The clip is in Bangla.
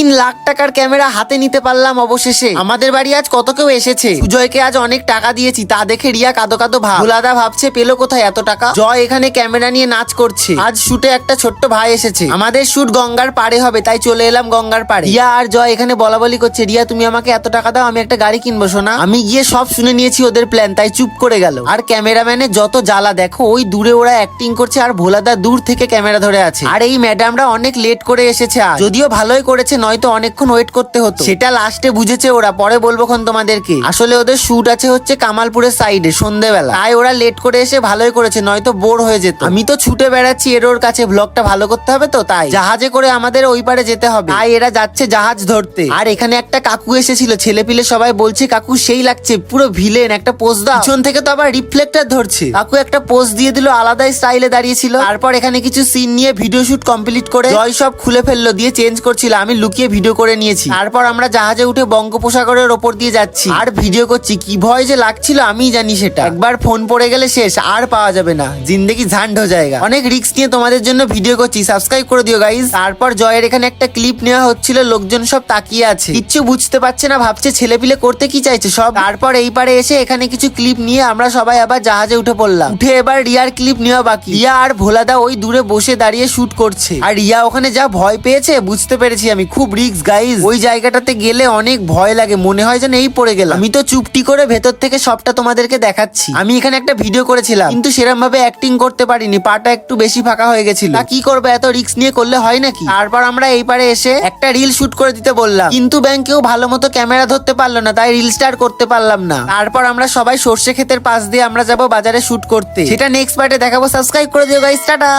তিন লাখ টাকার ক্যামেরা হাতে নিতে পারলাম অবশেষে। আমাদের বাড়ি আজ কত কেউ এসেছে? সুজয়কে আজ অনেক টাকা দিয়েছি, তা দেখে রিয়া কাদো কাদো ভাব। ভোলাদা ভাবছে, পেল কোথায় এত টাকা? জয় এখানে ক্যামেরা নিয়ে নাচ করছে। আজ শুটে একটা ছোট্ট ভাই এসেছে। আমাদের শুট গঙ্গার পাড়ে হবে, তাই চলে এলাম গঙ্গার পাড়ে। রিয়া আর জয় এখানে বলা বলি করছে, রিয়া, তুমি আমাকে এত টাকা দাও, আমি একটা গাড়ি কিনবো শোনা আমি গিয়ে সব শুনে নিয়েছি ওদের প্ল্যান, তাই চুপ করে গেল। আর ক্যামেরাম্যানের যত জ্বালা, দেখো, ওই দূরে ওরা অ্যাক্টিং করছে আর ভোলাদা দূর থেকে ক্যামেরা ধরে আছে। আর এই ম্যাডামরা অনেক লেট করে এসেছে যদিও ভালোই করেছে নয়তো অনেকক্ষণ ওয়েট করতে হতো। সেটা লাস্টে বুঝেছে ওরা, পরে বলব খন তোমাদেরকে। আসলে ওদের শুট আছে হচ্ছে কামালপুরের সাইডে সন্ধ্যেবেলা তাই ওরা লেট করে এসে ভালোই করেছে, নয়তো বোর হয়ে যেত। আমি তো ছুটে বেড়াচ্ছি এর ওর কাছে ব্লগটা ভালো করতে হবে তো, তাই। জাহাজে করে আমাদের ওই পারে যেতে হবে। তাই এরা যাচ্ছে জাহাজ ধরতে। আর এখানে একটা কাকু এসেছিল ছেলে পিলে সবাই বলছে, কাকু, সেই লাগছে, পুরো ভিলেন একটা পোজ দাও। পিছন থেকে তো আবার রিফ্লেক্টর ধরছে। কাকু একটা পোজ দিয়ে দিল আলাদা স্টাইলে দাঁড়িয়েছিল। তারপর এখানে কিছু সিন নিয়ে ভিডিও শুট কমপ্লিট করে জয় সব খুলে ফেলল, দিয়ে চেঞ্জ করছিল। আমি লুকিয়ে ভিডিও করে নিয়েছি। তারপর আমরা জাহাজে উঠে বঙ্গোপসাগরের ওপর দিয়ে যাচ্ছি। আর ভিডিও করছি, কি ভয় যে লাগছিল আমি জানি সেটা। একবার ফোন পড়ে গেলে শেষ, আর পাওয়া যাবে না। জিন্দগি ঝান্ড হয়ে জায়গা। অনেক রিস্ক নিয়ে তোমাদের জন্য ভিডিও করছি, সাবস্ক্রাইব করে দিও গাইজ তারপর জয়ের এখানে একটা ক্লিপ নেওয়া হচ্ছিল, লোকজন সব তাকিয়ে আছে। কিচ্ছু বুঝতে পারছে না, ভাবছে ছেলে পিলে করতে কি চাইছে সব। তারপর এই পারে এসে এখানে কিছু ক্লিপ নিয়ে আমরা সবাই আবার জাহাজে উঠে পড়লাম। উঠে এবার রিয়ার ক্লিপ নেওয়া বাকি। রিয়া আর ভোলাদা ওই দূরে বসে দাঁড়িয়ে শুট করছে। আর রিয়া ওখানে যা ভয় পেয়েছে, বুঝতে পেরেছি আমি, খুব রিস্ক গাইজ ওই জায়গাটাতে গেলে অনেক ভয় লাগে মনে হয় যেন এই পড়ে গেলাম। আমি তো চুপটি করে ভেতর থেকে সবটা তোমাদেরকে দেখাচ্ছি। আমি এখানে একটা ভিডিও করেছিলাম। কিন্তু সেরকম ভাবে অ্যাক্টিং করতে পারিনি পাটা একটু বেশি ফাঁকা হয়ে গেছিল। তা কি করবে এত রিক্স নিয়ে করলে হয় নাকি? তারপর আমরা এই পারে এসে একটা রিল শুট করে দিতে বললাম। কিন্তু ব্যাংকেও ভালো মতো ক্যামেরা ধরতে পারল না তাই রিল স্টার করতে পারলাম না। তারপর আমরা সবাই সর্ষে ক্ষেতের পাশ দিয়ে আমরা যাব বাজারে শুট করতে। সেটা নেক্সট পার্টে দেখাবো সাবস্ক্রাইব করে দিও গাইস টাটা!